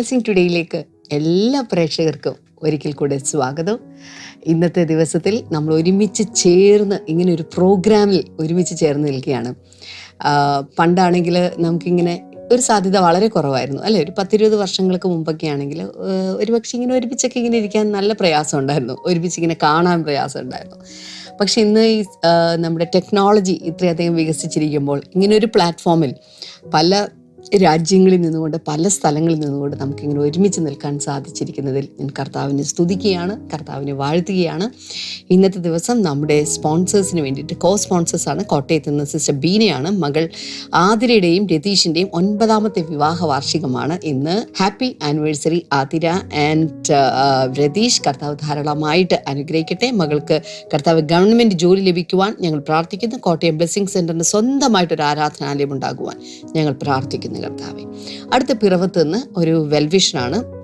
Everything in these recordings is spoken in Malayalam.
ബ്ലെസ്സിങ് ടുഡേയിലേക്ക് എല്ലാ പ്രേക്ഷകർക്കും ഒരിക്കൽ കൂടെ സ്വാഗതം. ഇന്നത്തെ ദിവസത്തിൽ നമ്മൾ ഒരുമിച്ച് ചേർന്ന് ഇങ്ങനെ ഒരു പ്രോഗ്രാമിൽ ഒരുമിച്ച് ചേർന്ന് നിൽക്കുകയാണ്. പണ്ടാണെങ്കിൽ നമുക്കിങ്ങനെ ഒരു സാധ്യത വളരെ കുറവായിരുന്നു. അല്ലെ? ഒരു പത്തിരുപത് വർഷങ്ങൾക്ക് മുമ്പൊക്കെ ആണെങ്കിൽ ഒരുപക്ഷെ ഇങ്ങനെ ഒരുമിച്ചൊക്കെ ഇങ്ങനെ ഇരിക്കാൻ നല്ല പ്രയാസം ഉണ്ടായിരുന്നു. ഒരുമിച്ച് ഇങ്ങനെ കാണാൻ പ്രയാസം ഉണ്ടായിരുന്നു. പക്ഷെ ഇന്ന് ഈ നമ്മുടെ ടെക്നോളജി ഇത്രയധികം വികസിച്ചിരിക്കുമ്പോൾ ഇങ്ങനെ ഒരു പ്ലാറ്റ്ഫോമിൽ പല രാജ്യങ്ങളിൽ നിന്നുകൊണ്ട് പല സ്ഥലങ്ങളിൽ നിന്നുകൊണ്ട് നമുക്കിങ്ങനെ ഒരുമിച്ച് നിൽക്കാൻ സാധിച്ചിരിക്കുന്നതിൽ ഞാൻ കർത്താവിനെ സ്തുതിക്കുകയാണ് കർത്താവിനെ വാഴ്ത്തുകയാണ്. ഇന്നത്തെ ദിവസം നമ്മുടെ സ്പോൺസേഴ്സിന് വേണ്ടിയിട്ട് കോ സ്പോൺസേഴ്സാണ് കോട്ടയത്ത് നിന്ന് സിസ്റ്റർ ബീനയാണ്. മകൾ ആതിരയുടെയും രതീഷിന്റെയും ഒൻപതാമത്തെ വിവാഹ വാർഷികമാണ് ഇന്ന്. Happy anniversary Athira and Ratheesh. കർത്താവ് ധാരാളമായിട്ട് അനുഗ്രഹിക്കട്ടെ. മകൾക്ക് കർത്താവ് ഗവൺമെന്റ് ജോലി ലഭിക്കുവാൻ ഞങ്ങൾ പ്രാർത്ഥിക്കുന്നു. കോട്ടയം ബ്ലെസ്സിംഗ് സെന്ററിന് സ്വന്തമായിട്ടൊരു ആരാധനാലയം ഉണ്ടാകുവാൻ ഞങ്ങൾ പ്രാർത്ഥിക്കുന്നു. കർത്താവെ. അടുത്ത പിറവത്ത് നിന്ന് ഒരു വെൽവിഷനാണ്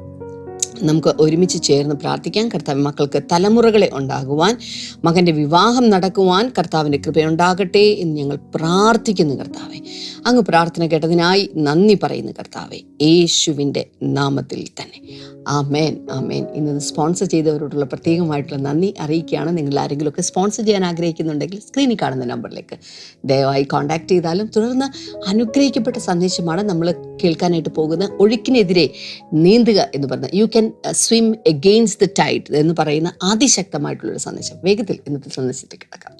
നമുക്ക് ഒരുമിച്ച് ചേർന്ന് പ്രാർത്ഥിക്കാം കർത്താവ് മക്കൾക്ക് തലമുറകളെ ഉണ്ടാകുവാൻ മകന്റെ വിവാഹം നടക്കുവാൻ കർത്താവിന്റെ കൃപയുണ്ടാകട്ടെ എന്ന് ഞങ്ങൾ പ്രാർത്ഥിക്കുന്നു കർത്താവെ. അങ്ങ് പ്രാർത്ഥന കേട്ടതിനായി നന്ദി പറയുന്നു കർത്താവെ. യേശുവിന്റെ നാമത്തിൽ തന്നെ. ആമേൻ ആമേൻ. ഇന്ന് സ്പോൺസർ ചെയ്തവരോടുള്ള പ്രത്യേകമായിട്ടുള്ള നന്ദി അറിയിക്കുകയാണ്. നിങ്ങൾ ആരെങ്കിലുമൊക്കെ സ്പോൺസർ ചെയ്യാൻ ആഗ്രഹിക്കുന്നുണ്ടെങ്കിൽ സ്ക്രീനിൽ കാണുന്ന നമ്പറിലേക്ക് ദയവായി കോൺടാക്ട് ചെയ്താലും തുടർന്ന് അനുഗ്രഹിക്കപ്പെട്ട സന്ദേശമാണ് നമ്മൾ കേൾക്കാനായിട്ട് പോകുന്ന ഒഴുക്കിനെതിരെ നീന്തുക എന്ന് പറഞ്ഞ you can swim against the tide എന്ന് പറയുന്ന അതിശക്തമായിട്ടുള്ളൊരു സന്ദേശം. വേഗത്തിൽ ഇന്നത്തെ സന്ദേശത്തിൽ കിടക്കാം.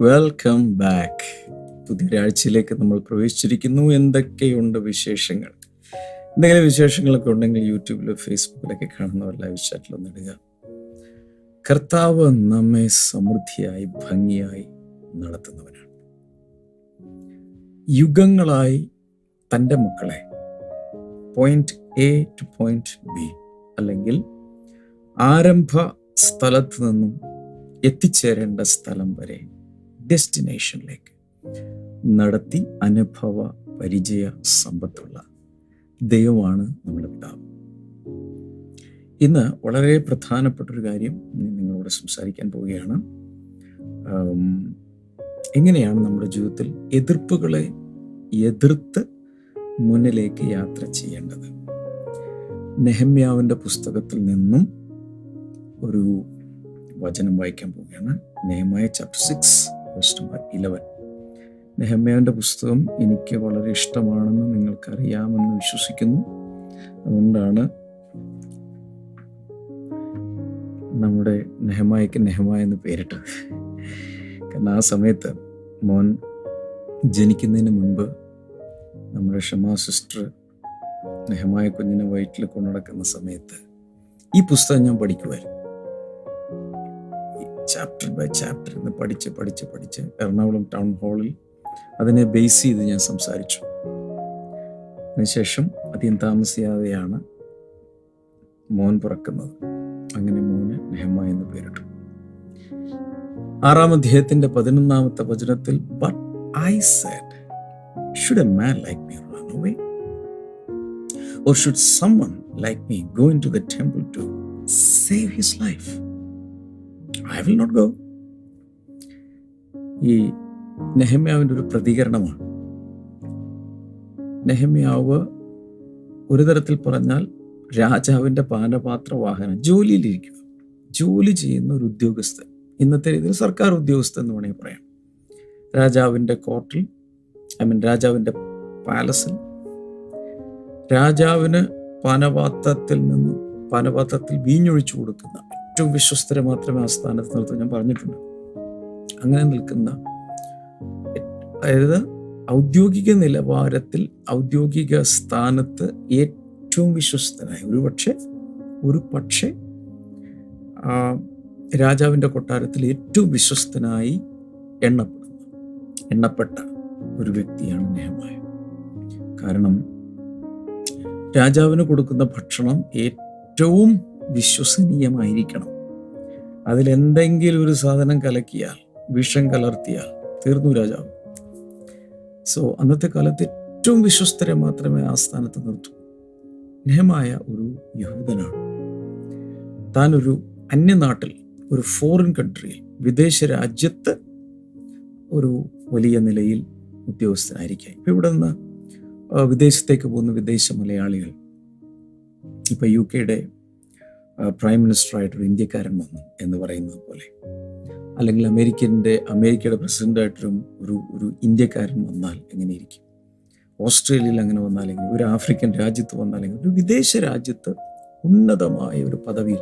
വെൽക്കം ബാക്ക് പുതിയൊരാഴ്ചയിലേക്ക് നമ്മൾ പ്രവേശിച്ചിരിക്കുന്നു. എന്തൊക്കെയുണ്ട് വിശേഷങ്ങൾ? എന്തെങ്കിലും വിശേഷങ്ങളൊക്കെ ഉണ്ടെങ്കിൽ യൂട്യൂബിലോ ഫേസ്ബുക്കിലൊക്കെ കാണുന്നവർ ലൈവ് ചാറ്റിലൊന്നിടുക കർത്താവ് നമ്മെ സമൃദ്ധിയായി ഭംഗിയായി നടത്തുന്നവനാണ്. യുഗങ്ങളായി തന്റെ മക്കളെ point A to point B അല്ലെങ്കിൽ ആരംഭ സ്ഥലത്ത് നിന്നും എത്തിച്ചേരേണ്ട സ്ഥലം വരെ ഡെസ്റ്റിനേഷനിലേക്ക് നടത്തി അനുഭവ പരിചയ സമ്പത്തുള്ള ദൈവമാണ് നമ്മുടെ പിതാവ്. ഇന്ന് വളരെ പ്രധാനപ്പെട്ട ഒരു കാര്യം നിങ്ങളോട് സംസാരിക്കാൻ പോവുകയാണ്. എങ്ങനെയാണ് നമ്മുടെ ജീവിതത്തിൽ എതിർപ്പുകളെ എതിർത്ത് മുന്നിലേക്ക് യാത്ര ചെയ്യേണ്ടത്? നെഹമ്യാവിന്റെ പുസ്തകത്തിൽ നിന്നും ഒരു വചനം വായിക്കാൻ പോവുകയാണ്. Nehemiah chapter six verse number eleven നെഹമ്യാവിന്റെ പുസ്തകം എനിക്ക് വളരെ ഇഷ്ടമാണെന്ന് നിങ്ങൾക്കറിയാമെന്ന് വിശ്വസിക്കുന്നു. അതുകൊണ്ടാണ് നമ്മുടെ നെഹമായ്ക്ക് നെഹമായ എന്ന് പേരിട്ടത്. കാരണം ആ സമയത്ത് മോൻ ജനിക്കുന്നതിന് മുൻപ് നമ്മുടെ ഷമാ സിസ്റ്റർ നെഹമായ കുഞ്ഞിനെ വയറ്റിൽ കൊണ്ടുനടക്കുന്ന സമയത്ത് ഈ പുസ്തകം ഞാൻ പഠിക്കുമായിരുന്നു ചാപ്റ്റർ ബൈ ചാപ്റ്റർ എന്ന് പഠിച്ച് പഠിച്ച് പഠിച്ച് എറണാകുളം ടൗൺ ഹാളിൽ അതിനെ ബേസ് ചെയ്ത് ഞാൻ സംസാരിച്ചു. അതിനുശേഷം അധികം താമസിയാതെയാണ് മോൻ പിറക്കുന്നത്. അങ്ങനെ മോന് നെഹമ എന്ന് പേരിട്ടു. ആറാം അധ്യായത്തിന്റെ പതിനൊന്നാമത്തെ വചനത്തിൽ I said should a man like me run away? Or should someone like me go into the temple to save his life? I will not go ഈ നെഹമ്യാവിന്റെ ഒരു പ്രതികരണമാണ്. നെഹമ്യാവ് ഒരു തരത്തിൽ പറഞ്ഞാൽ രാജാവിന്റെ പാനപാത്ര വാഹനം ജോലിയിലിരിക്കുക ജോലി ചെയ്യുന്ന ഒരു ഉദ്യോഗസ്ഥൻ. ഇന്നത്തെ രീതിയിൽ സർക്കാർ ഉദ്യോഗസ്ഥ എന്ന് വേണമെങ്കിൽ പറയാം. രാജാവിന്റെ കോർട്ടിൽ ഐ മീൻ രാജാവിന്റെ പാലസിൽ രാജാവിന് പാനപാത്രത്തിൽ നിന്നും പാനപാത്രത്തിൽ വീഞ്ഞൊഴിച്ചു കൊടുക്കുന്ന ഏറ്റവും വിശ്വസ്തരെ മാത്രമേ ആ സ്ഥാനത്ത് നിർത്തും. ഞാൻ പറഞ്ഞിട്ടുണ്ട്. അങ്ങനെ നിൽക്കുന്ന അതായത് ഔദ്യോഗിക നിലവാരത്തിൽ ഔദ്യോഗിക സ്ഥാനത്ത് ഏറ്റവും വിശ്വസ്തനായ ഒരു പക്ഷേ ഒരു പക്ഷേ രാജാവിന്റെ കൊട്ടാരത്തിൽ ഏറ്റവും വിശ്വസ്തനായി എണ്ണപ്പെടുന്ന. എണ്ണപ്പെട്ട ഒരു വ്യക്തിയാണ് നെഹമായ. കാരണം രാജാവിന് കൊടുക്കുന്ന ഭക്ഷണം ഏറ്റവും വിശ്വസനീയമായിരിക്കണം. അതിലെന്തെങ്കിലും ഒരു സാധനം കലക്കിയാൽ വിഷം കലർത്തിയാൽ തീർന്നു രാജാവ്. സോ അന്നത്തെ കാലത്ത് ഏറ്റവും വിശ്വസ്തരെ മാത്രമേ ആ സ്ഥാനത്ത് നിർത്തൂ. നെഹമായ ഒരു യഹൂദനാണ്. താനൊരു അന്യനാട്ടിൽ ഒരു ഫോറിൻ കൺട്രിയിൽ വിദേശ രാജ്യത്ത് ഒരു വലിയ നിലയിൽ ഉദ്യോഗസ്ഥനായിരിക്കുക. ഇപ്പം ഇവിടെ നിന്ന് വിദേശത്തേക്ക് പോകുന്ന വിദേശ മലയാളികൾ ഇപ്പം യു കെയുടെ പ്രൈം മിനിസ്റ്ററായിട്ടൊരു ഇന്ത്യക്കാരൻ വന്നു എന്ന് പറയുന്നത് പോലെ അല്ലെങ്കിൽ അമേരിക്കന്റെ അമേരിക്കയുടെ പ്രസിഡന്റായിട്ടൊരു ഒരു ഒരു ഇന്ത്യക്കാരൻ വന്നാൽ എങ്ങനെയിരിക്കും ഓസ്ട്രേലിയയിൽ അങ്ങനെ വന്നാലെങ്കിൽ ഒരു ആഫ്രിക്കൻ രാജ്യത്ത് വന്നാലെങ്കിൽ ഒരു വിദേശ രാജ്യത്ത് ഉന്നതമായ ഒരു പദവിയിൽ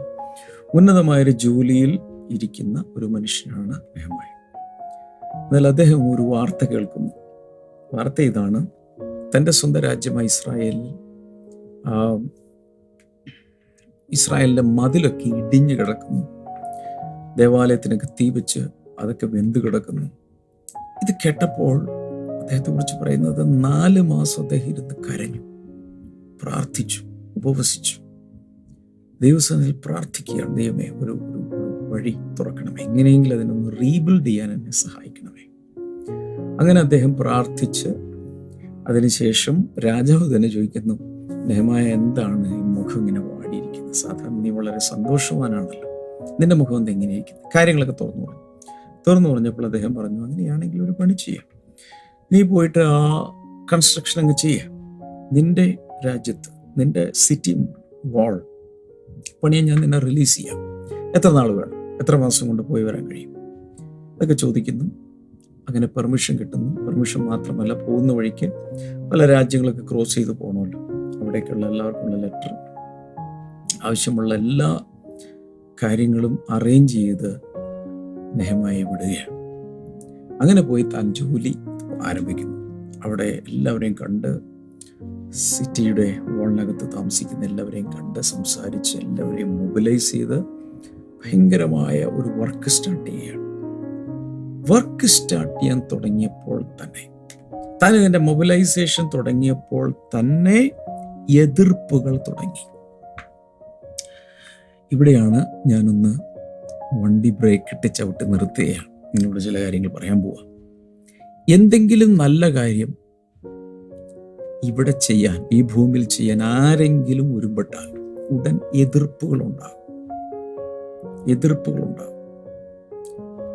ഉന്നതമായ ഒരു ജോലിയിൽ ഇരിക്കുന്ന ഒരു മനുഷ്യനാണ് നെഹമായ എന്നാൽ അദ്ദേഹം ഒരു വാർത്ത കേൾക്കുന്നു. വാർത്ത ഇതാണ് തന്റെ സ്വന്തം രാജ്യമായ ഇസ്രായേലിൽ ആ, ഇസ്രായേലിന്റെ മതിലൊക്കെ ഇടിഞ്ഞു കിടക്കുന്നു. ദേവാലയത്തിനൊക്കെ തീ വെച്ച് അതൊക്കെ വെന്ത് കിടക്കുന്നു. ഇത് കേട്ടപ്പോൾ അദ്ദേഹത്തെ കുറിച്ച് പറയുന്നത് നാല് മാസം അദ്ദേഹം ഇരുന്ന് കരഞ്ഞു പ്രാർത്ഥിച്ചു ഉപവസിച്ചു. ദൈവസന്നിധിയിൽ പ്രാർത്ഥിക്കുകയാണ്. ദൈവമേ ഒരു ഒരു വഴി തുറക്കണം എങ്ങനെയെങ്കിലും അതിനൊന്ന് റീബിൽഡ് ചെയ്യാൻ എന്നെ സഹായിക്കണമേ. അങ്ങനെ അദ്ദേഹം പ്രാർത്ഥിച്ച് അതിനുശേഷം രാജാവ് തന്നെ ചോദിക്കുന്നു നെഹമായ എന്താണ് ഈ മുഖം ഇങ്ങനെ വാടിയിരിക്കുന്നത്? സാധാരണ നീ വളരെ സന്തോഷവാനാണല്ലോ. നിന്റെ മുഖം എന്ത് എങ്ങനെയിരിക്കുന്നത് കാര്യങ്ങളൊക്കെ തുറന്നു പറഞ്ഞു. തുറന്നു പറഞ്ഞപ്പോൾ അദ്ദേഹം പറഞ്ഞു അങ്ങനെയാണെങ്കിൽ ഒരു പണി ചെയ്യാം. നീ പോയിട്ട് ആ കൺസ്ട്രക്ഷൻ അങ്ങ് ചെയ്യാം. നിന്റെ രാജ്യത്ത് നിന്റെ സിറ്റി വാൾ പണിയെ ഞാൻ നിന്നെ റിലീസ് ചെയ്യാം. എത്ര നാൾ വേണം? എത്ര മാസം കൊണ്ട് പോയി വരാൻ കഴിയും? അതൊക്കെ ചോദിക്കുന്നു. അങ്ങനെ പെർമിഷൻ കിട്ടുന്നു. പെർമിഷൻ മാത്രമല്ല പോകുന്ന വഴിക്ക് പല രാജ്യങ്ങളൊക്കെ ക്രോസ് ചെയ്ത് പോകണമല്ലോ അവിടേക്കുള്ള എല്ലാവർക്കുള്ള ലെറ്റർ ആവശ്യമുള്ള എല്ലാ കാര്യങ്ങളും അറേഞ്ച് ചെയ്ത് നെഹമായി വിടുകയാണ്. അങ്ങനെ പോയി താൻ ജോലി ആരംഭിക്കുന്നു. അവിടെ എല്ലാവരെയും കണ്ട് സിറ്റിയുടെ വാളിനകത്ത് താമസിക്കുന്ന എല്ലാവരെയും കണ്ട് സംസാരിച്ച് എല്ലാവരെയും മൊബിലൈസ് ചെയ്ത് ഭയങ്കരമായ ഒരു വർക്ക് സ്റ്റാർട്ട് ചെയ്യുകയാണ്. വർക്ക് സ്റ്റാർട്ട് ചെയ്യാൻ തുടങ്ങിയപ്പോൾ തന്നെ താൻ ഇതിന്റെ മൊബിലൈസേഷൻ തുടങ്ങിയപ്പോൾ തന്നെ എതിർപ്പുകൾ തുടങ്ങി. ഇവിടെയാണ് ഞാനൊന്ന് വണ്ടി ബ്രേക്ക് ഇട്ട് ചവിട്ടി നിർത്തുകയാണ്. നിങ്ങളോട് ചില കാര്യങ്ങൾ പറയാൻ പോവാ. എന്തെങ്കിലും നല്ല കാര്യം ഇവിടെ ചെയ്യാൻ ഈ ഭൂമിയിൽ ചെയ്യാൻ ആരെങ്കിലും ഒരുമ്പെട്ടാൽ ഉടൻ എതിർപ്പുകൾ ഉണ്ടാകും. എതിർപ്പുകൾ ഉണ്ടാകും.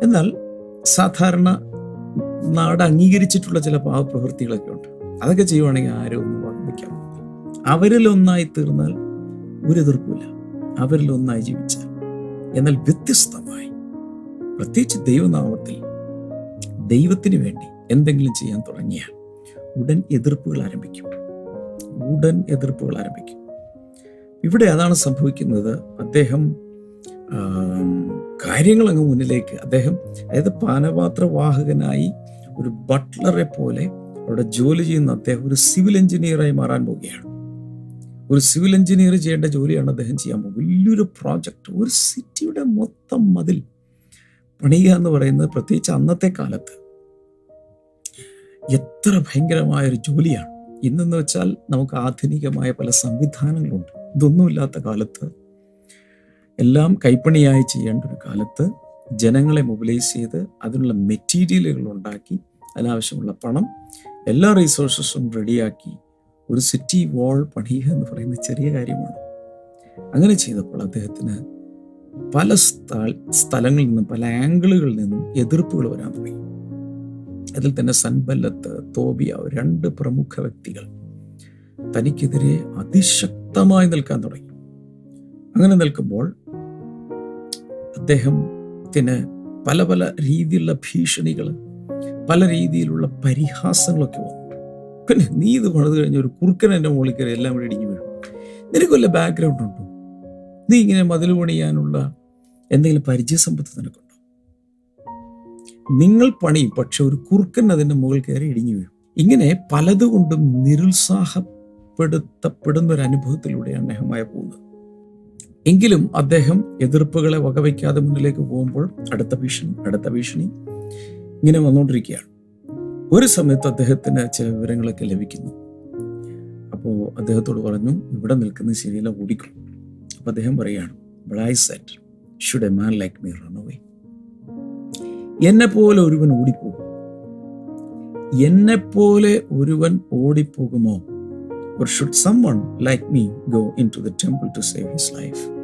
എന്നാൽ സാധാരണ നാട് അംഗീകരിച്ചിട്ടുള്ള ചില പാവപ്രവൃത്തികളൊക്കെ ഉണ്ട്. അതൊക്കെ ചെയ്യുവാണെങ്കിൽ ആരും ഒന്നും വന്നിക്കാൻ അവരിൽ ഒന്നായി തീർന്നാൽ ഒരു എതിർപ്പില്ല അവരിൽ ഒന്നായി ജീവിച്ചാൽ. എന്നാൽ വ്യത്യസ്തമായി പ്രത്യേകിച്ച് ദൈവനാമത്തിൽ ദൈവത്തിന് വേണ്ടി എന്തെങ്കിലും ചെയ്യാൻ തുടങ്ങിയാൽ ഉടൻ എതിർപ്പുകൾ ആരംഭിക്കും. ഉടൻ എതിർപ്പുകൾ ആരംഭിക്കും. ഇവിടെ അതാണ് സംഭവിക്കുന്നത്. അദ്ദേഹം കാര്യങ്ങൾ അങ്ങ് മുന്നിലേക്ക് അദ്ദേഹം അതായത് പാനപാത്രവാഹകനായി ഒരു ബട്ട്ലറെ പോലെ അവിടെ ജോലി ചെയ്യുന്ന അദ്ദേഹം ഒരു സിവിൽ എഞ്ചിനീയറായി മാറാൻ പോവുകയാണ്. ഒരു സിവിൽ എഞ്ചിനീയർ ചെയ്യേണ്ട ജോലിയാണ് അദ്ദേഹം ചെയ്യാൻ പോകുന്നത്. വലിയൊരു പ്രോജക്റ്റ് ഒരു സിറ്റിയുടെ മൊത്തം മതിൽ പണിയുക എന്ന് പറയുന്നത് പ്രത്യേകിച്ച് അന്നത്തെ കാലത്ത് എത്ര ഭയങ്കരമായ ഒരു ജോലിയാണ്. ഇന്നെന്ന് വെച്ചാൽ നമുക്ക് ആധുനികമായ പല സംവിധാനങ്ങളുണ്ട്. ഇതൊന്നുമില്ലാത്ത കാലത്ത് എല്ലാം കൈപ്പണിയായി ചെയ്യേണ്ട ഒരു കാലത്ത് ജനങ്ങളെ മൊബിലൈസ് ചെയ്ത് അതിനുള്ള മെറ്റീരിയലുകൾ ഉണ്ടാക്കി അതിനാവശ്യമുള്ള പണം എല്ലാ റിസോഴ്സസും റെഡിയാക്കി ഒരു സിറ്റി വാൾ പണിയുക എന്ന് പറയുന്ന ചെറിയ കാര്യമാണ്. അങ്ങനെ ചെയ്തപ്പോൾ അദ്ദേഹത്തിന് പല സ്ഥ- സ്ഥലങ്ങളിൽ നിന്നും പല ആംഗിളുകളിൽ നിന്നും എതിർപ്പുകൾ വരാൻ തുടങ്ങി. അതിൽ തന്നെ സൻബല്ലത്ത് തോബിയ രണ്ട് പ്രമുഖ വ്യക്തികൾ തനിക്കെതിരെ അതിശക്തമായി നിൽക്കാൻ തുടങ്ങി. അങ്ങനെ നിൽക്കുമ്പോൾ അദ്ദേഹത്തിന് പല പല രീതിയിലുള്ള ഭീഷണികൾ പല രീതിയിലുള്ള പരിഹാസങ്ങളൊക്കെ വന്നു. പിന്നെ നീ ഇത് പണിത് കഴിഞ്ഞ ഒരു കുറുക്കൻ എന്റെ മുകളിൽ കയറി എല്ലാം കൂടി ഇടിഞ്ഞു വീഴും നിനക്ക് വല്ല ബാക്ക്ഗ്രൗണ്ട് ഉണ്ടോ? നീ ഇങ്ങനെ മതിൽ പണിയാനുള്ള എന്തെങ്കിലും പരിചയസമ്പത്ത് നിനക്കുണ്ടോ? നിങ്ങൾ പണി പക്ഷെ ഒരു കുറുക്കൻ അതിന്റെ മുകളിൽ കയറി ഇടിഞ്ഞു വീഴും. ഇങ്ങനെ പലതുകൊണ്ടും നിരുത്സാഹപ്പെടുത്തപ്പെടുന്ന ഒരു അനുഭവത്തിലൂടെയാണ് നെഹമായ പോകുന്നത്. എങ്കിലും അദ്ദേഹം എതിർപ്പുകളെ വകവയ്ക്കാതെ മുന്നിലേക്ക് പോകുമ്പോൾ അടുത്ത ഭീഷണി അടുത്ത ഭീഷണി ഇങ്ങനെ വന്നുകൊണ്ടിരിക്കുകയാണ്. ഒരു സമയത്ത് അദ്ദേഹത്തിന് ചില വിവരങ്ങളൊക്കെ ലഭിക്കുന്നു. അപ്പോൾ അദ്ദേഹത്തോട് പറഞ്ഞു ഇവിടെ നിൽക്കുന്ന ശരിയല്ല ഓടിക്കും. അപ്പോൾ അദ്ദേഹം പറയുകയാണ് "But I said should a man like me run away?" എന്നെ പോലെ ഒരുവൻ ഓടിപ്പോകും. എന്നെ പോലെ ഒരുവൻ ഓടിപ്പോകുമോ? Or should someone like me go into the temple to save his life?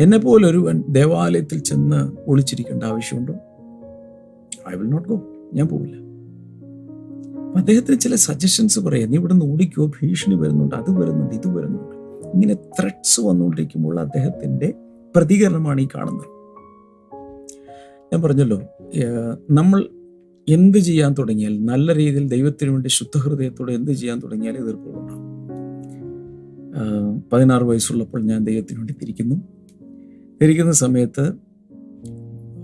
എന്നെ പോലെ ഒരുവൻ ദേവാലയത്തിൽ ചെന്ന് ഒളിച്ചിരിക്കേണ്ട ആവശ്യമുണ്ടോ? ഐ വിൽ നോട്ട് ഗോ ഞാൻ പോവില്ല. അദ്ദേഹത്തിന് ചില സജഷൻസ് പറയാം. നീ ഇവിടെ നിന്ന് ഓടിക്കോ. ഭീഷണി വരുന്നുണ്ട്. അത് വരുന്നുണ്ട്. ഇത് വരുന്നുണ്ട്. ഇങ്ങനെ ത്രെഡ്സ് വന്നുകൊണ്ടിരിക്കുമ്പോൾ അദ്ദേഹത്തിന്റെ പ്രതികരണമാണ് ഈ കാണുന്നത്. ഞാൻ പറഞ്ഞല്ലോ നമ്മൾ എന്ത് ചെയ്യാൻ തുടങ്ങിയാൽ നല്ല രീതിയിൽ ദൈവത്തിന് വേണ്ടി ശുദ്ധഹൃദയത്തോടെ എന്ത് ചെയ്യാൻ തുടങ്ങിയാൽ എതിർപ്പുകളുണ്ടാവും പതിനാറ് വയസ്സുള്ളപ്പോൾ ഞാൻ ദൈവത്തിന് വേണ്ടി തിരിക്കുന്നു. തിരിക്കുന്ന സമയത്ത്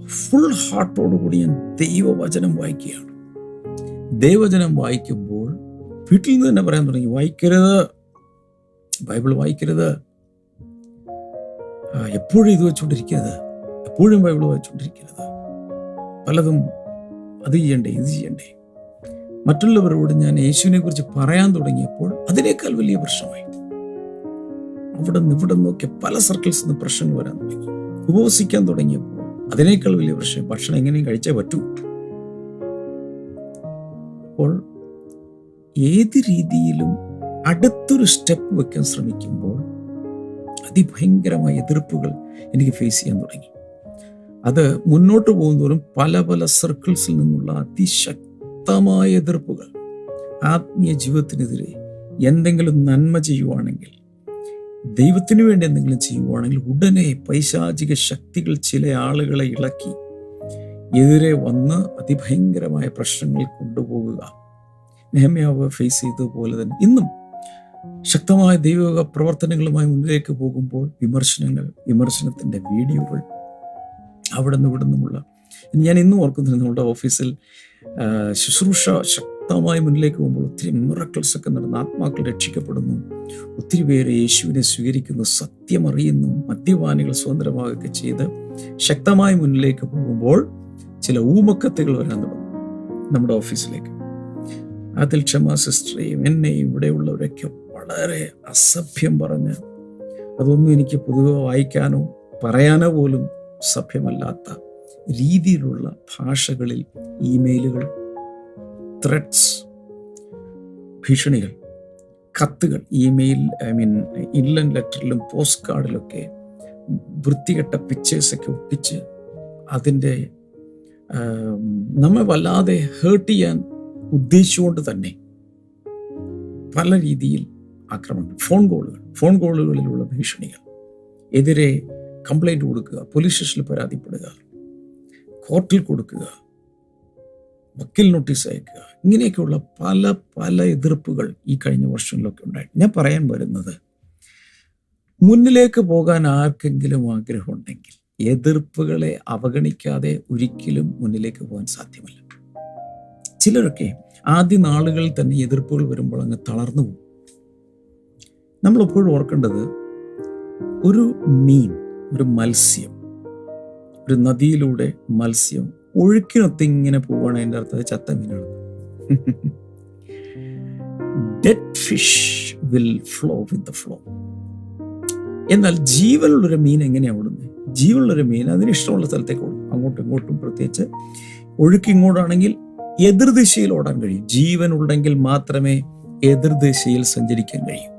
ഫുൾ ഹാർട്ടോടുകൂടി ഞാൻ ദൈവവചനം വായിക്കുകയാണ്. ദൈവവചനം വായിക്കുമ്പോൾ വീട്ടിൽ നിന്ന് തന്നെ പറയാൻ തുടങ്ങി വായിക്കരുത് ബൈബിൾ വായിക്കരുത്. എപ്പോഴും ഇത് വെച്ചുകൊണ്ടിരിക്കരുത് എപ്പോഴും ബൈബിൾ വായിച്ചുകൊണ്ടിരിക്കരുത് പലതും അത് ചെയ്യണ്ടേ ഇത് ചെയ്യണ്ടേ. മറ്റുള്ളവരോട് ഞാൻ യേശുവിനെ കുറിച്ച് പറയാൻ തുടങ്ങിയപ്പോൾ അതിനേക്കാൾ വലിയ പ്രശ്നമായി. അവിടെ നിന്ന് ഇവിടെ നോക്കിയ പല സർക്കിൾസിൽ നിന്ന് പ്രശ്നങ്ങൾ വരാൻ തുടങ്ങി. ഉപവസിക്കാൻ തുടങ്ങിയപ്പോൾ അതിനേക്കാൾ വലിയ പ്രശ്നം ഭക്ഷണം എങ്ങനെയും കഴിച്ചേ പറ്റൂ. അപ്പോൾ ഏത് രീതിയിലും അടുത്തൊരു സ്റ്റെപ്പ് വെക്കാൻ ശ്രമിക്കുമ്പോൾ അതിഭയങ്കരമായ എതിർപ്പുകൾ എനിക്ക് ഫേസ് ചെയ്യാൻ തുടങ്ങി. അത് മുന്നോട്ട് പോകുന്നതോറും പല പല സർക്കിൾസിൽ നിന്നുള്ള അതിശക്തമായ എതിർപ്പുകൾ ആത്മീയ ജീവിതത്തിനെതിരെ എന്തെങ്കിലും നന്മ ചെയ്യുവാണെങ്കിൽ ദൈവത്തിന് വേണ്ടി എന്തെങ്കിലും ചെയ്യുവാണെങ്കിൽ ഉടനെ പൈശാചിക ശക്തികൾ ചില ആളുകളെ ഇളക്കി എതിരെ വന്ന് അതിഭയങ്കരമായ പ്രശ്നങ്ങൾ കൊണ്ടുപോകുക. നെഹമ്യാവ് ഫേസ് ചെയ്തതുപോലെ തന്നെ. ഇന്നും ശക്തമായ ദൈവിക പ്രവർത്തനങ്ങളുമായി മുന്നിലേക്ക് പോകുമ്പോൾ വിമർശനങ്ങൾ വിമർശനത്തിന്റെ വീഡിയോകൾ അവിടെ നിന്ന് ഇവിടെ നിന്നുമുള്ള ഞാൻ ഇന്നും ഓർക്കുന്നില്ല നമ്മുടെ ഓഫീസിൽ ശുശ്രൂഷ ശക്തമായി മുന്നിലേക്ക് പോകുമ്പോൾ ഒത്തിരി മിറക്കിൾസ് ഒക്കെ നടന്ന് ആത്മാക്കൾ രക്ഷിക്കപ്പെടുന്നു. ഒത്തിരി പേര് യേശുവിനെ സ്വീകരിക്കുന്നു സത്യമറിയുന്നു മദ്യപാനികൾ സ്വതന്ത്രമാകുകയൊക്കെ ചെയ്ത് ശക്തമായി മുന്നിലേക്ക് പോകുമ്പോൾ ചില ഊമക്കത്തുകൾ വരാൻ തുടങ്ങും നമ്മുടെ ഓഫീസിലേക്ക്. അതിൽ ക്ഷമ സിസ്റ്ററെയും എന്നെയും ഇവിടെയുള്ളവരൊക്കെ വളരെ അസഭ്യം പറഞ്ഞ് അതൊന്നും എനിക്ക് പൊതുവെ വായിക്കാനോ പറയാനോ പോലും സഭ്യമല്ലാത്ത രീതിയിലുള്ള ഭാഷകളിൽ ഇമെയിലുകൾ ത്രെഡ്സ് ഭീഷണികൾ കത്തുകൾ ഇമെയിൽ ഐ മീൻ ഇൻലൻ ലെറ്ററിലും പോസ്റ്റ് കാർഡിലൊക്കെ വൃത്തികെട്ട പിക്ചേഴ്സൊക്കെ ഒട്ടിച്ച് അതിന്റെ നമ്മെ വല്ലാതെ ഹേർട്ട് ചെയ്യാൻ ഉദ്ദേശിച്ചുകൊണ്ട് തന്നെ പല രീതിയിൽ ആക്രമണം ഫോൺ കോളുകൾ ഫോൺ കോളുകളിലുള്ള ഭീഷണികൾ. എതിരെ കംപ്ലൈന്റ് കൊടുക്കുക പോലീസ് സ്റ്റേഷനിൽ പരാതിപ്പെടുക കോർട്ടിൽ കൊടുക്കുക വക്കീൽ നോട്ടീസ് അയക്കുക ഇങ്ങനെയൊക്കെയുള്ള പല പല എതിർപ്പുകൾ ഈ കഴിഞ്ഞ വർഷങ്ങളിലൊക്കെ ഉണ്ടായി. ഞാൻ പറയാൻ വരുന്നത് മുന്നിലേക്ക് പോകാൻ ആർക്കെങ്കിലും ആഗ്രഹമുണ്ടെങ്കിൽ എതിർപ്പുകളെ അവഗണിക്കാതെ ഒരിക്കലും മുന്നിലേക്ക് പോകാൻ സാധ്യമല്ല. ചിലരൊക്കെ ആദ്യ നാളുകളിൽ തന്നെ എതിർപ്പുകൾ വരുമ്പോൾ അങ്ങ് തളർന്നു പോകും. നമ്മളെപ്പോഴും ഓർക്കേണ്ടത് ഒരു മീൻ ഒരു മത്സ്യം. ഒരു നദിയിലൂടെ മത്സ്യം ഒഴുക്കിനൊത്ത് ഇങ്ങനെ പോവാണ് അതിന്റെ അർത്ഥം. ചത്ത മീനാണ്. Dead fish will flow with the flow എന്നാൽ ജീവനുള്ളൊരു മീൻ എങ്ങനെയാണ് ഓടുന്നത് ജീവനുള്ളൊരു മീൻ അതിന് ഇഷ്ടമുള്ള സ്ഥലത്തേക്ക് ഓടും. അങ്ങോട്ടും ഇങ്ങോട്ടും പ്രത്യേകിച്ച് ഒഴുക്കിങ്ങോട്ടാണെങ്കിൽ എതിർദിശയിൽ ഓടാൻ കഴിയും. ജീവൻ ഉണ്ടെങ്കിൽ മാത്രമേ എതിർദിശയിൽ സഞ്ചരിക്കാൻ കഴിയൂ.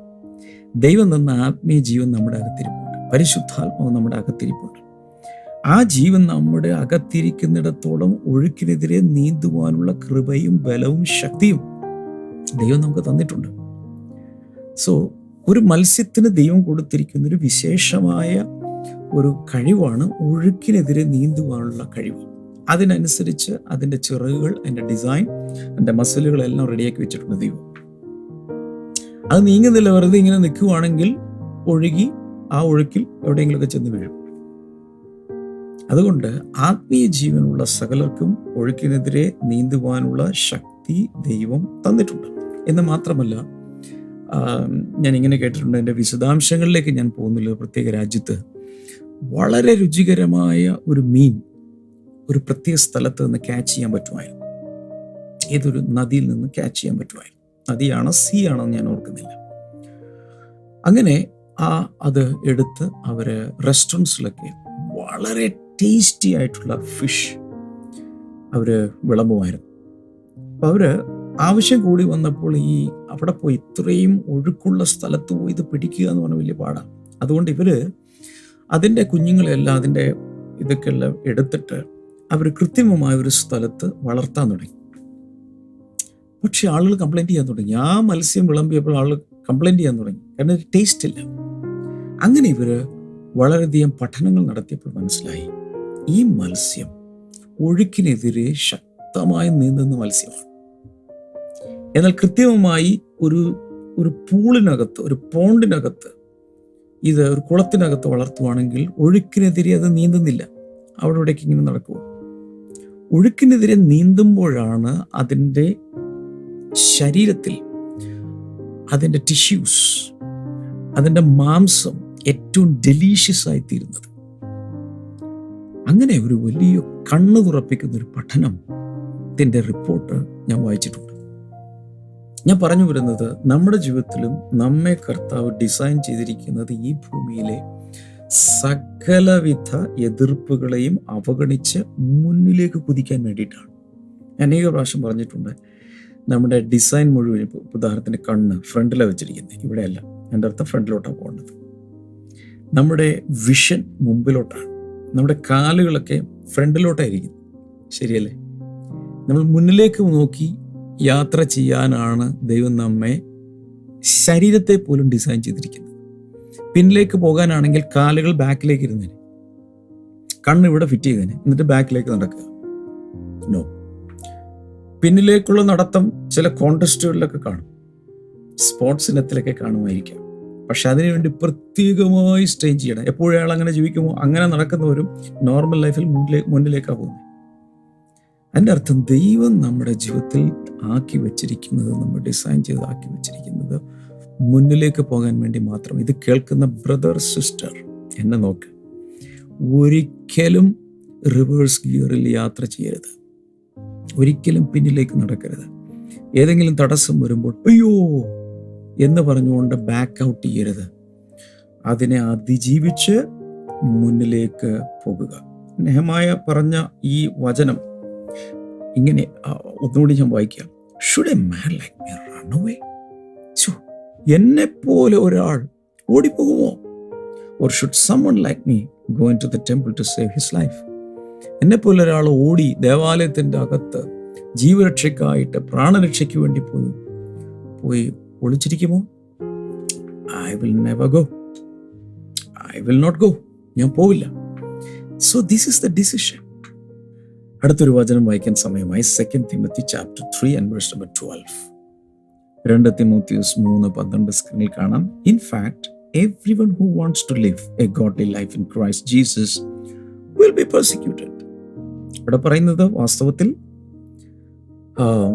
ദൈവം തന്ന ആത്മീയ ജീവൻ നമ്മുടെ അകത്തിരിപ്പുണ്ട്. പരിശുദ്ധാത്മാവ് നമ്മുടെ അകത്തിരിപ്പുണ്ട് ആ ജീവൻ നമ്മുടെ അകത്തിരിക്കുന്നിടത്തോളം ഒഴുക്കിനെതിരെ നീന്തുവാനുള്ള കൃപയും ബലവും ശക്തിയും ദൈവം നമുക്ക് തന്നിട്ടുണ്ട്. സോ ഒരു മത്സ്യത്തിന് ദൈവം കൊടുത്തിരിക്കുന്ന ഒരു വിശേഷമായ ഒരു കഴിവാണ് ഒഴുക്കിനെതിരെ നീന്തുവാനുള്ള കഴിവ്. അതിനനുസരിച്ച് അതിന്റെ ചിറകുകൾ അതിന്റെ ഡിസൈൻ അതിന്റെ മസിലുകളെല്ലാം റെഡിയാക്കി വെച്ചിട്ടുണ്ട് ദൈവം. അത് നീങ്ങുന്നില്ല വെറുതെ ഇങ്ങനെ നിൽക്കുവാണെങ്കിൽ ഒഴുകി ആ ഒഴുക്കിൽ എവിടെയെങ്കിലുമൊക്കെ ചെന്ന് വീഴും. അതുകൊണ്ട് ആത്മീയ ജീവനുള്ള സകലർക്കും ഒഴുക്കിനെതിരെ നീന്തുവാനുള്ള ശക്തി ദൈവം തന്നിട്ടുണ്ട്. എന്ന് മാത്രമല്ല ഞാൻ ഇങ്ങനെ കേട്ടിട്ടുണ്ട് എന്റെ വിശദാംശങ്ങളിലേക്ക് ഞാൻ പോകുന്നില്ല പ്രത്യേക രാജ്യത്ത്. വളരെ രുചികരമായ ഒരു മീൻ ഒരു പ്രത്യേക സ്ഥലത്ത് നിന്ന് ക്യാച്ച് ചെയ്യാൻ പറ്റുമായിരുന്നു. ഏതൊരു നദിയിൽ നിന്ന് ക്യാച്ച് ചെയ്യാൻ പറ്റുമായിരുന്നു. നദിയാണോ സീ ആണോ ഞാൻ ഓർക്കുന്നില്ല. അങ്ങനെ ആ അത് എടുത്ത് അവർ റെസ്റ്റോറന്റ്സിലൊക്കെ വളരെ ടേസ്റ്റി ആയിട്ടുള്ള ഫിഷ് അവർ വിളമ്പുമായിരുന്നു. അപ്പോൾ അവർ ആവശ്യം കൂടി വന്നപ്പോൾ ഈ അവിടെ പോയി ഇത്രയും ഒഴുക്കുള്ള സ്ഥലത്ത് പോയി ഇത് പിടിക്കുക എന്ന് പറഞ്ഞാൽ വലിയ പാടാണ് അതുകൊണ്ട് ഇവർ അതിന്റെ കുഞ്ഞുങ്ങളെല്ലാം അതിന്റെ ഇതൊക്കെ എല്ലാം എടുത്തിട്ട് അവർ കൃത്രിമമായ ഒരു സ്ഥലത്ത് വളർത്താൻ തുടങ്ങി. പക്ഷെ ആളുകൾ കംപ്ലൈന്റ് ചെയ്യാൻ തുടങ്ങി. ആ മത്സ്യം വിളമ്പിയപ്പോൾ ആളുകൾ കംപ്ലൈന്റ് ചെയ്യാൻ തുടങ്ങി. കാരണം ടേസ്റ്റ് ഇല്ല. അങ്ങനെ ഇവർ വളരെയധികം പഠനങ്ങൾ നടത്തിയപ്പോൾ മനസ്സിലായി ഈ മത്സ്യം ഒഴുക്കിനെതിരെ ശക്തമായി നീന്തുന്ന മത്സ്യമാണ്. എന്നാൽ കൃത്യമായി ഒരു ഒരു പൂളിനകത്ത് ഒരു പോണ്ടിനകത്ത് ഇത് ഒരു കുളത്തിനകത്ത് വളർത്തുവാണെങ്കിൽ ഒഴുക്കിനെതിരെ അത് നീന്തുന്നില്ല. അവിടെ ഇവിടേക്ക് ഇങ്ങനെ നടക്കുക ഒഴുക്കിനെതിരെ നീന്തുമ്പോഴാണ് അതിന്റെ ശരീരത്തിൽ അതിന്റെ ടിഷ്യൂസ് അതിന്റെ മാംസം ഏറ്റവും ഡെലീഷ്യസ് ആയി തീരുന്നത് അങ്ങനെ ഒരു വലിയ കണ്ണു തുറപ്പിക്കുന്ന ഒരു പഠനം ഇതിന്റെ റിപ്പോർട്ട് ഞാൻ വായിച്ചിട്ടുണ്ട്. ഞാൻ പറഞ്ഞു വരുന്നത് നമ്മുടെ ജീവിതത്തിലും നമ്മെ കർത്താവ് ഡിസൈൻ ചെയ്തിരിക്കുന്നത് ഈ ഭൂമിയിലെ സകലവിധ എതിർപ്പുകളെയും അവഗണിച്ച് മുന്നിലേക്ക് കുതിക്കാൻ വേണ്ടിയിട്ടാണ്. അനേക പ്രാവശ്യം പറഞ്ഞിട്ടുണ്ട് നമ്മുടെ ഡിസൈൻ മുഴുവൻ ഉദാഹരണത്തിന് കണ്ണ് ഫ്രണ്ടിലാണ് വെച്ചിരിക്കുന്നത് ഇവിടെയല്ല എന്റെ അർത്ഥം ഫ്രണ്ടിലോട്ടാണ് പോകേണ്ടത്. നമ്മുടെ വിഷൻ മുമ്പിലോട്ടാണ്. നമ്മുടെ കാലുകളൊക്കെ ഫ്രണ്ടിലോട്ടായിരിക്കും ശരിയല്ലേ? നമ്മൾ മുന്നിലേക്ക് നോക്കി യാത്ര ചെയ്യാനാണ് ദൈവം നമ്മെ ശരീരത്തെ പോലും ഡിസൈൻ ചെയ്തിരിക്കുന്നത്. പിന്നിലേക്ക് പോകാനാണെങ്കിൽ കാലുകൾ ബാക്കിലേക്ക് ഇരുന്നേനെ. കണ്ണ് ഇവിടെ ഫിറ്റ് ചെയ്തേനെ. എന്നിട്ട് ബാക്കിലേക്ക് നടക്കുക. നോ പിന്നിലേക്കുള്ള നടത്തം ചില കോണ്ടസ്റ്റുകളിലൊക്കെ കാണും. സ്പോർട്സ് ഇനത്തിലൊക്കെ കാണുമായിരിക്കാം. പക്ഷെ അതിനുവേണ്ടി പ്രത്യേകമായി സ്ട്രെയിൻ ചെയ്യണം. എപ്പോഴും അങ്ങനെ ജീവിക്കുമോ? അങ്ങനെ നടക്കുന്നവരും നോർമൽ ലൈഫിൽ മുന്നിലേ മുന്നിലേക്കാണ് പോകുന്നത്. അതിന്റെ അർത്ഥം ദൈവം നമ്മുടെ ജീവിതത്തിൽ ആക്കി വെച്ചിരിക്കുന്നത് നമ്മൾ ഡിസൈൻ ചെയ്ത് ആക്കി വെച്ചിരിക്കുന്നത് മുന്നിലേക്ക് പോകാൻ വേണ്ടി മാത്രം. ഇത് കേൾക്കുന്ന ബ്രദർ സിസ്റ്റർ എന്നെ നോക്ക്. ഒരിക്കലും റിവേഴ്സ് ഗിയറിൽ യാത്ര ചെയ്യരുത്. ഒരിക്കലും പിന്നിലേക്ക് നടക്കരുത്. ഏതെങ്കിലും തടസ്സം വരുമ്പോൾ അയ്യോ എന്ന് പറഞ്ഞുകൊണ്ട് ബാക്ക് ഔട്ട് ചെയ്യരുത്. അതിനെ അതിജീവിച്ച് മുന്നിലേക്ക് പോകുക. നെഹമായ പറഞ്ഞ ഈ വചനം ഇങ്ങനെ ഒന്നുകൂടി ഞാൻ വായിക്കാം. Should a man like me run away എന്നെ പോലെ ഒരാൾ ഓടിപ്പോകുമോ? Or should someone like me go into the temple to save his life എന്നെ പോലെ ഒരാൾ ഓടി ദേവാലയത്തിന്റെ അകത്ത് ജീവരക്ഷയ്ക്കായിട്ട് പ്രാണരക്ഷയ്ക്ക് വേണ്ടി പോയി പോയി ഒളിച്ചിരിക്കുമോ? I will never go I will not go ഞാൻ പോവില്ല. So this is the decision അടുത്തൊരു വചനം വായിക്കാൻ സമയമായി second Timothy chapter three and verse number twelve രണ്ട് തിമോത്തിയസ് മൂന്ന് പന്ത്രണ്ട് സ്ക്രീനിൽ കാണാം. In fact everyone who wants to live a godly life in Christ Jesus will be persecuted ഇവിടെ പറയുന്നത് വാസ്തവത്തിൽ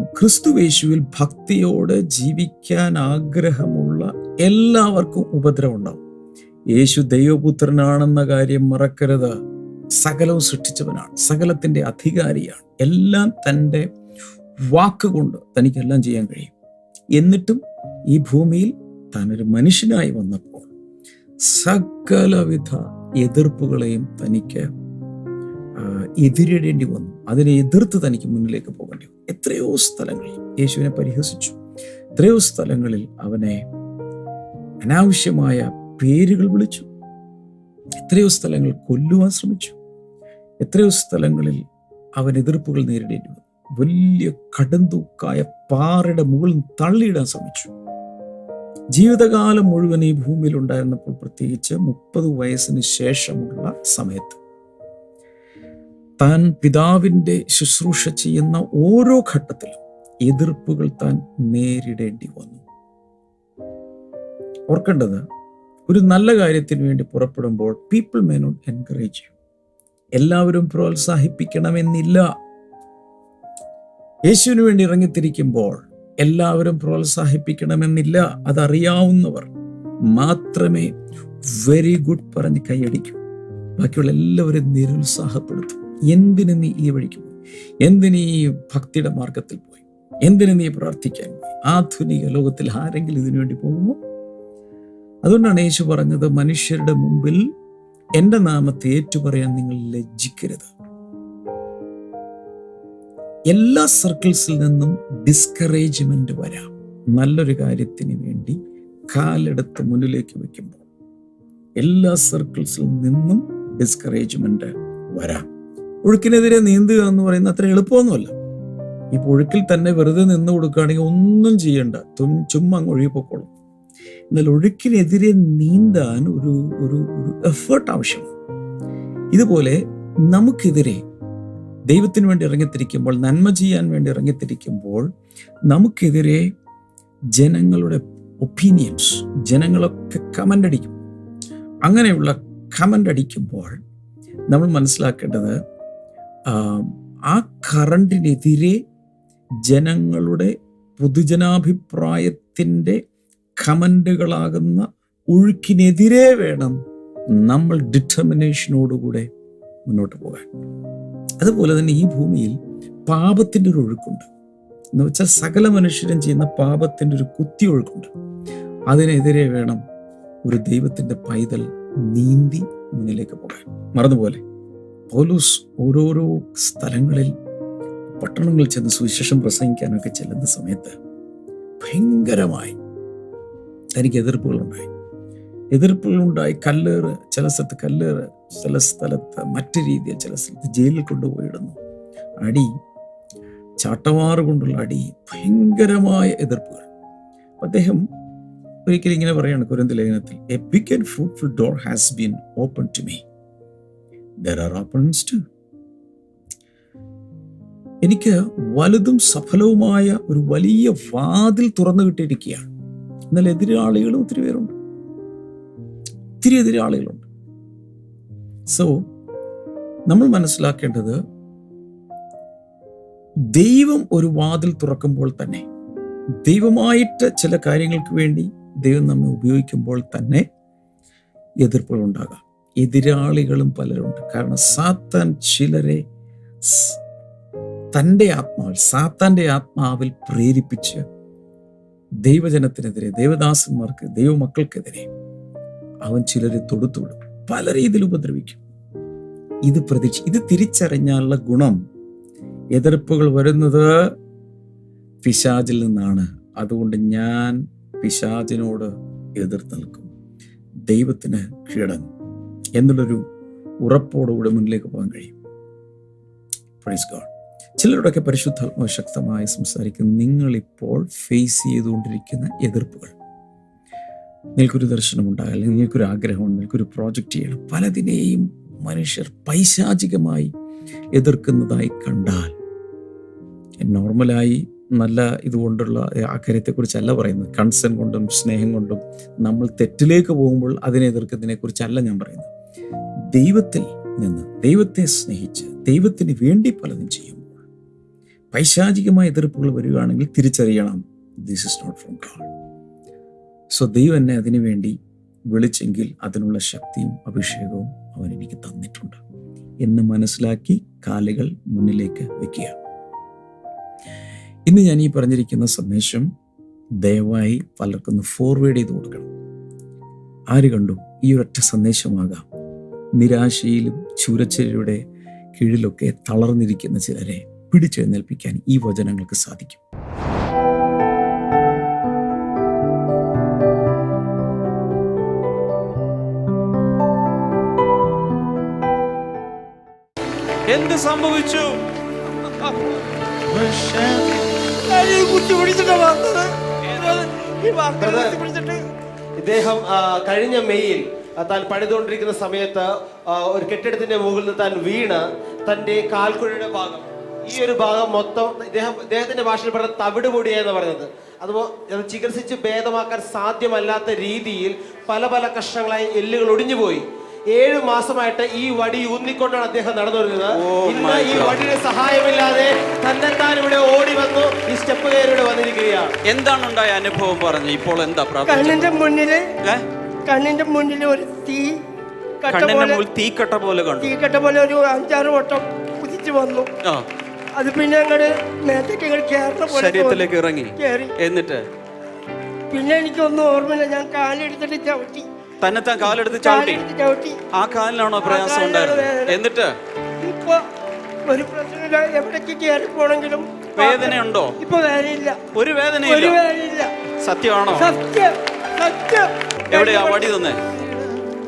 ക്രിസ്തുവേശുവിൽ ഭക്തിയോടെ ജീവിക്കാൻ ആഗ്രഹമുള്ള എല്ലാവർക്കും ഉപദ്രവം ഉണ്ടാവും. യേശു ദൈവപുത്രനാണെന്ന കാര്യം മറക്കരുത്. സകലവും സൃഷ്ടിച്ചവനാണ്. സകലത്തിന്റെ അധികാരിയാണ്. എല്ലാം തന്റെ വാക്കുകൊണ്ട് തനിക്കെല്ലാം ചെയ്യാൻ കഴിയും. എന്നിട്ടും ഈ ഭൂമിയിൽ താനൊരു മനുഷ്യനായി വന്നപ്പോൾ സകലവിധ എതിർപ്പുകളെയും തനിക്ക് എതിരിടേണ്ടി വന്നു. അതിനെ എതിർത്ത് തനിക്ക് മുന്നിലേക്ക് പോകേണ്ടി വന്നു. എത്രയോ സ്ഥലങ്ങളിൽ യേശുവിനെ പരിഹസിച്ചു. എത്രയോ സ്ഥലങ്ങളിൽ അവനെ അനാവശ്യമായ പേരുകൾ വിളിച്ചു. എത്രയോ സ്ഥലങ്ങൾ കൊല്ലുവാൻ ശ്രമിച്ചു. എത്രയോ സ്ഥലങ്ങളിൽ അവൻ എതിർപ്പുകൾ നേരിടേണ്ടി വന്നു. വലിയ കടുന്തൂക്കായ പാറയുടെ മുകളിൽ തള്ളിയിടാൻ ശ്രമിച്ചു. ജീവിതകാലം മുഴുവൻ ഈ ഭൂമിയിൽ ഉണ്ടായിരുന്നപ്പോൾ പ്രത്യേകിച്ച് മുപ്പത് വയസ്സിന് ശേഷമുള്ള സമയത്ത് താൻ പിതാവിന്റെ ശുശ്രൂഷ ചെയ്യുന്ന ഓരോ ഘട്ടത്തിലും എതിർപ്പുകൾ താൻ നേരിടേണ്ടി വന്നു. ഓർക്കേണ്ടത് ഒരു നല്ല കാര്യത്തിന് വേണ്ടി പുറപ്പെടുമ്പോൾ people may not encourage you എല്ലാവരും പ്രോത്സാഹിപ്പിക്കണമെന്നില്ല. യേശുവിന് വേണ്ടി ഇറങ്ങിത്തിരിക്കുമ്പോൾ എല്ലാവരും പ്രോത്സാഹിപ്പിക്കണമെന്നില്ല. അതറിയാവുന്നവർ മാത്രമേ വെരി ഗുഡ് പറഞ്ഞ് കൈയടിക്കൂ. ബാക്കിയുള്ള എല്ലാവരും നിരുത്സാഹപ്പെടുത്തും. എന്തിന് നീ ഈ വഴിക്ക് പോയി? എന്തിന് ഭക്തിയുടെ മാർഗത്തിൽ പോയി? എന്തിനു നീ പ്രാർത്ഥിക്കാൻ പോയി? ആധുനിക ലോകത്തിൽ ആരെങ്കിലും ഇതിനു വേണ്ടി പോകുമോ? അതുകൊണ്ടാണ് യേശു പറഞ്ഞത് മനുഷ്യരുടെ മുമ്പിൽ എന്റെ നാമത്തെ ഏറ്റുപറയാൻ നിങ്ങൾ ലജ്ജിക്കരുത്. എല്ലാ സർക്കിൾസിൽ നിന്നും ഡിസ്കറേജ്മെന്റ് വരാം. നല്ലൊരു കാര്യത്തിന് വേണ്ടി കാലെടുത്ത് മുന്നിലേക്ക് വെക്കുമ്പോൾ എല്ലാ സർക്കിൾസിൽ നിന്നും ഡിസ്കറേജ്മെന്റ് വരാം. ഒഴുക്കിനെതിരെ നീന്തുക എന്ന് പറയുന്നത് അത്ര എളുപ്പമൊന്നുമല്ല. ഈ ഒഴുക്കിൽ തന്നെ വെറുതെ നിന്ന് കൊടുക്കുകയാണെങ്കിൽ ഒന്നും ചെയ്യണ്ട. തും- ചുമ്മാ അങ്ങ് ഒഴുകിപ്പോക്കോളും എന്നാൽ ഒഴുക്കിനെതിരെ നീന്താൻ ഒരു ഒരു ഒരു എഫേർട്ട് ആവശ്യമാണ്. ഇതുപോലെ നമുക്കെതിരെ ദൈവത്തിന് വേണ്ടി ഇറങ്ങിത്തിരിക്കുമ്പോൾ നന്മ ചെയ്യാൻ വേണ്ടി ഇറങ്ങിത്തിരിക്കുമ്പോൾ നമുക്കെതിരെ ജനങ്ങളുടെ ഒപ്പീനിയൻസ് ജനങ്ങളൊക്കെ കമന്റ് അടിക്കും. അങ്ങനെയുള്ള കമന്റ് അടിക്കുമ്പോൾ നമ്മൾ മനസ്സിലാക്കേണ്ടത് ആ, കറണ്ടിനെതിരെ ജനങ്ങളുടെ പൊതുജനാഭിപ്രായത്തിന്റെ കമന്റുകളാകുന്ന ഒഴുക്കിനെതിരെ വേണം നമ്മൾ ഡിറ്റർമിനേഷനോടുകൂടെ മുന്നോട്ട് പോകാൻ. അതുപോലെ തന്നെ ഈ ഭൂമിയിൽ പാപത്തിന്റെ ഒരു ഒഴുക്കുണ്ട്. എന്ന് വെച്ചാൽ സകല മനുഷ്യരും ചെയ്യുന്ന പാപത്തിന്റെ ഒരു കുത്തി ഒഴുക്കുണ്ട്. അതിനെതിരെ വേണം ഒരു ദൈവത്തിന്റെ പൈതൽ നീന്തി മുന്നിലേക്ക് പോകാൻ. മറന്നുപോലെ പൗലൂസ് ഓരോരോ സ്ഥലങ്ങളിൽ പട്ടണങ്ങളിൽ ചെന്ന് സുവിശേഷം പ്രസംഗിക്കാനൊക്കെ ചെല്ലുന്ന സമയത്ത് ഭയങ്കരമായി തനിക്ക് എതിർപ്പുകളുണ്ടായി. എതിർപ്പുകളുണ്ടായി. കല്ലേറ് ചില സ്ഥലത്ത് കല്ലേറ് ചില സ്ഥലത്ത് മറ്റു രീതിയിൽ ചില സ്ഥലത്ത് ജയിലിൽ കൊണ്ടുപോയിടുന്നു. അടി ചാട്ടവാറ് കൊണ്ടുള്ള അടി ഭയങ്കരമായ എതിർപ്പുകൾ. അദ്ദേഹം ഒരിക്കലും ഇങ്ങനെ പറയാണ് കുരന്ത ലേഖനത്തിൽ a big and fruitful door has been open to me എനിക്ക് വലുതും സഫലവുമായ ഒരു വലിയ വാതിൽ തുറന്നു കിട്ടിയിരിക്കുകയാണ് എന്നാൽ എതിരാളികളും ഒത്തിരി പേരുണ്ട്. ഒത്തിരി എതിരാളികളുണ്ട്. സോ നമ്മൾ മനസ്സിലാക്കേണ്ടത് ദൈവം ഒരു വാതിൽ തുറക്കുമ്പോൾ തന്നെ ദൈവമായിട്ട് ചില കാര്യങ്ങൾക്ക് വേണ്ടി ദൈവം നമ്മെ ഉപയോഗിക്കുമ്പോൾ തന്നെ എതിർപ്പുകൾ ഉണ്ടാകാം എതിരാളികളും പലരുണ്ട്. കാരണം സാത്താൻ ചിലരെ തന്റെ ആത്മാവിൽ സാത്താന്റെ ആത്മാവിൽ പ്രേരിപ്പിച്ച് ദൈവജനത്തിനെതിരെ ദേവദാസന്മാർക്ക് ദൈവമക്കൾക്കെതിരെ അവൻ ചിലരെ തൊടുത്തുവിടും. പല രീതിയിൽ ഉപദ്രവിക്കും. ഇത് പ്രതീക്ഷ ഇത് തിരിച്ചറിഞ്ഞാലുള്ള ഗുണം എതിർപ്പുകൾ വരുന്നത് പിശാചിൽ നിന്നാണ്. അതുകൊണ്ട് ഞാൻ പിശാചിനോട് എതിർത്ത് നിൽക്കും. ദൈവത്തിന് കീഴടങ്ങും. എന്നുള്ളൊരു ഉറപ്പോടുകൂടെ മുന്നിലേക്ക് പോകാൻ കഴിയും. പ്രൈസ് ഗോഡ് ചിലരുടെയൊക്കെ പരിശുദ്ധാത്മാവ് ശക്തമായി സംസാരിക്കുന്ന. നിങ്ങളിപ്പോൾ ഫേസ് ചെയ്തുകൊണ്ടിരിക്കുന്ന എതിർപ്പുകൾ. നിങ്ങൾക്കൊരു ദർശനം ഉണ്ടാകാം അല്ലെങ്കിൽ നിങ്ങൾക്കൊരു ആഗ്രഹമുണ്ട് നിങ്ങൾക്കൊരു പ്രോജക്റ്റ് ചെയ്യണം. പലതിനെയും മനുഷ്യർ പൈശാചികമായി എതിർക്കുന്നതായി കണ്ടാൽ നോർമലായി നല്ല ഇതുകൊണ്ടുള്ള ആ കാര്യത്തെക്കുറിച്ചല്ല പറയുന്നത്. കൺസേൺ കൊണ്ടും സ്നേഹം കൊണ്ടും നമ്മൾ തെറ്റിലേക്ക് പോകുമ്പോൾ അതിനെ എതിർക്കുന്നതിനെ കുറിച്ചല്ല ഞാൻ പറയുന്നത്. ദൈവത്തിൽ നിന്ന് ദൈവത്തെ സ്നേഹിച്ച് ദൈവത്തിന് വേണ്ടി പലതും ചെയ്യുമ്പോൾ പൈശാചികമായ എതിർപ്പുകൾ വരികയാണെങ്കിൽ തിരിച്ചറിയണം. This is not from God so ദൈവം എന്നെ അതിനുവേണ്ടി വിളിച്ചെങ്കിൽ അതിനുള്ള ശക്തിയും അഭിഷേകവും അവൻ എനിക്ക് തന്നിട്ടുണ്ട് എന്ന് മനസ്സിലാക്കി കാലുകൾ മുന്നിലേക്ക് വെക്കുക. ഇന്ന് ഞാൻ ഈ പറഞ്ഞിരിക്കുന്ന സന്ദേശം ദയവായി പലർക്കൊന്ന് ഫോർവേഡ് ചെയ്ത് കൊടുക്കണം. ആര് കണ്ടു? ഈ ഒരൊറ്റ സന്ദേശമാകാം. നിരാശയിലും ചൂരച്ചെരിയുടെ കീഴിലൊക്കെ തളർന്നിരിക്കുന്ന ചിലരെ പിടിച്ചെഴുന്നേൽപ്പിക്കാൻ ഈ വചനങ്ങൾക്ക് സാധിക്കും. എന്ത് സംഭവിച്ചു? കുത്തി പിടിച്ചിട്ടാ വന്നത്. ഇദ്ദേഹം കഴിഞ്ഞ മെയ്യിൽ താൻ പണിതുകൊണ്ടിരിക്കുന്ന സമയത്ത് ഒരു കെട്ടിടത്തിന്റെ മുകളിൽ നിന്ന് താൻ വീണ് തന്റെ കാൽക്കുഴയുടെ ഭാഗം. ഈ ഒരു ഭാഗം മൊത്തം ഇദ്ദേഹം ഇദ്ദേഹത്തിന്റെ ഭാഷയിൽ പറഞ്ഞ തവിട് പൊടിയെന്ന് പറയുന്നത് അതുപോ അത് ചികിത്സിച്ച് ഭേദമാക്കാൻ സാധ്യമല്ലാത്ത രീതിയിൽ പല പല കഷ്ണങ്ങളായി എല്ലുകൾ ഒടിഞ്ഞുപോയി. ഏഴ് മാസമായിട്ട് ഈ വടി ഊന്നിക്കൊണ്ടാണ് അദ്ദേഹം നടന്നു വരുന്നത് ഇന്ന് ഈ വടിയുടെ സഹായമില്ലാതെ തന്നെത്താൻ ഇവിടെ ഓടി വന്നു ഈ സ്റ്റെപ്പ് കയറി ഇവിടെ വന്നിരിക്കുകയാണ്. എന്താണ് ഉണ്ടായ അനുഭവം പറഞ്ഞു? ഇപ്പോൾ എന്താ പ്രാപ്തി കണ്ണിന്റെ മുന്നിൽ ഏ? കണ്ണിന്റെ മുന്നിൽ ഒരു തീ കണ്ണിന്റെ മുകളിൽ തീക്കട്ട പോലെ കണ്ടു. തീക്കട്ട പോലെ ഒരു അഞ്ചാറ് വട്ടം കുതിച്ചു വന്നു. അത് പിന്നെ അങ്ങോട്ട് മേത്തേക്ക് അങ്ങോട്ട് കയറുന്ന പോലെ ശരീരത്തിലേക്ക് ഇറങ്ങി. കയറി എന്നിട്ട്? പിന്നെ എനിക്കൊന്നും ഓർമ്മയില്ല. ഞാൻ കാലെടുത്തിട്ട് ചവിട്ടി. തന്നെത്താൻ കാലെടുത്ത് ചവിട്ടി? ചവിട്ടി. ആ കാലിനാണോ പ്രയാസം ഉണ്ടായിരുന്നത്? എന്നിട്ട്? ഇപ്പൊ ഒരു പ്രശ്നമില്ല. എവിടേക്ക് കയറി പോണെങ്കിലും വേദനയുണ്ടോ? ഇപ്പൊ വേദനയില്ല. ഒരു ഒരു വേദനയില്ല വേദനയില്ല. സത്യമാണോ? സത്യം. സത്യം. എവിടെയാ വടി തന്നെ?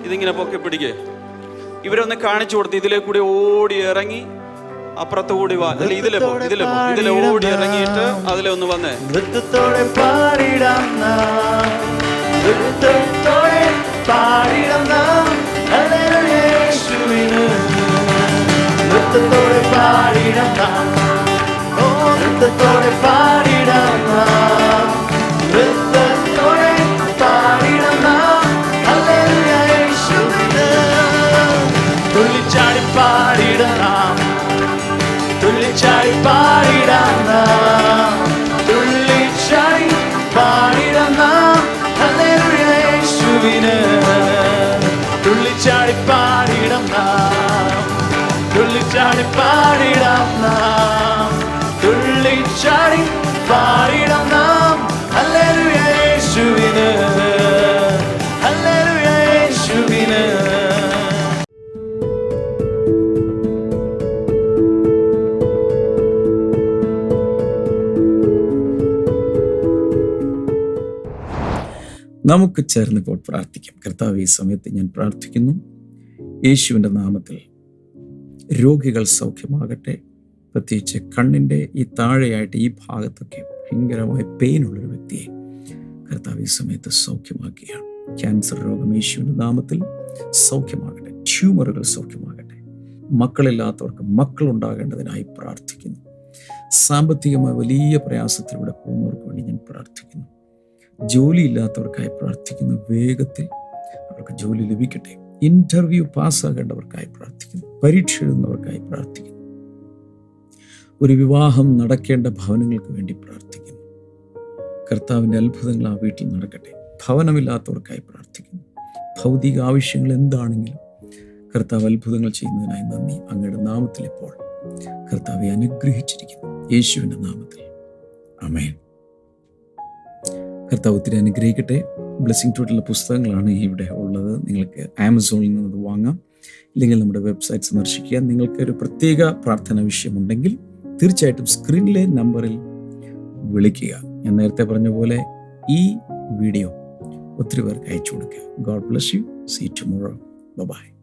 ഇതിങ്ങനെ പൊക്കി പിടിക്കേ. ഇവരൊന്ന് കാണിച്ചു കൊടുത്ത് ഇതിലേ കൂടി ഓടി ഇറങ്ങി അപ്പുറത്ത് കൂടി വാ. അല്ല ഇതിലെ ഇതിലെ ഇതിലെ ഓടി ഇറങ്ങിയിട്ട് അതിലെ ഒന്ന് വന്നേ. നൃത്തത്തോടെ പാടിടാം. നമുക്ക് ചേർന്ന് ഇപ്പോൾ പ്രാർത്ഥിക്കാം. കർത്താവ് ഈ സമയത്ത് ഞാൻ പ്രാർത്ഥിക്കുന്നു. യേശുവിന്റെ നാമത്തിൽ രോഗികൾ സൗഖ്യമാകട്ടെ. പ്രത്യേകിച്ച് കണ്ണിന്റെ ഈ താഴെയായിട്ട് ഈ ഭാഗത്തൊക്കെ ഭയങ്കരമായ പെയിൻ ഉള്ളൊരു വ്യക്തിയെ കർത്താവ് ഈ സമയത്ത് സൗഖ്യമാക്കുകയാണ്. ക്യാൻസർ രോഗം യേശുവിന്റെ നാമത്തിൽ സൗഖ്യമാകട്ടെ. ട്യൂമറുകൾ സൗഖ്യമാകട്ടെ. മക്കളില്ലാത്തവർക്ക് മക്കൾ ഉണ്ടാകേണ്ടതിനായി പ്രാർത്ഥിക്കുന്നു. സാമ്പത്തികമായ വലിയ പ്രയാസത്തിലൂടെ പോകുന്നവർക്ക് വേണ്ടി ഞാൻ പ്രാർത്ഥിക്കുന്നു. ജോലിയില്ലാത്തവർക്കായി പ്രാർത്ഥിക്കുന്നു വേഗത്തിൽ അവർക്ക് ജോലി ലഭിക്കട്ടെ. ഇന്റർവ്യൂ പാസ്സാകേണ്ടവർക്കായി പ്രാർത്ഥിക്കുന്നു. പരീക്ഷ എഴുതുന്നവർക്കായി പ്രാർത്ഥിക്കുന്നു. ഒരു വിവാഹം നടക്കേണ്ട ഭവനങ്ങൾക്ക് വേണ്ടി പ്രാർത്ഥിക്കുന്നു. കർത്താവിന്റെ അത്ഭുതങ്ങൾ ആ വീട്ടിൽ നടക്കട്ടെ. ഭവനമില്ലാത്തവർക്കായി പ്രാർത്ഥിക്കുന്നു. ഭൗതിക ആവശ്യങ്ങൾ എന്താണെങ്കിലും കർത്താവ് അത്ഭുതങ്ങൾ ചെയ്യുന്നതിനായി നന്ദി. അങ്ങയുടെ നാമത്തിൽ ഇപ്പോൾ കർത്താവെ അനുഗ്രഹിച്ചിരിക്കുന്നു. യേശുവിന്റെ നാമത്തിൽ. അമേൻ കർത്താവ് ഒത്തിരി അനുഗ്രഹിക്കട്ടെ. ബ്ലെസ്സിങ് ടൂട്ടുള്ള പുസ്തകങ്ങളാണ് ഇവിടെ ഉള്ളത്. നിങ്ങൾക്ക് ആമസോണിൽ നിന്ന് അത് വാങ്ങാം. ഇല്ലെങ്കിൽ നമ്മുടെ വെബ്സൈറ്റ് സന്ദർശിക്കുക. നിങ്ങൾക്ക് ഒരു പ്രത്യേക പ്രാർത്ഥന വിഷയമുണ്ടെങ്കിൽ തീർച്ചയായിട്ടും സ്ക്രീനിലെ നമ്പറിൽ വിളിക്കുക. ഞാൻ നേരത്തെ പറഞ്ഞ പോലെ ഈ വീഡിയോ ഒത്തിരി പേർക്ക് അയച്ചു കൊടുക്കുക. God bless you see tomorrow bye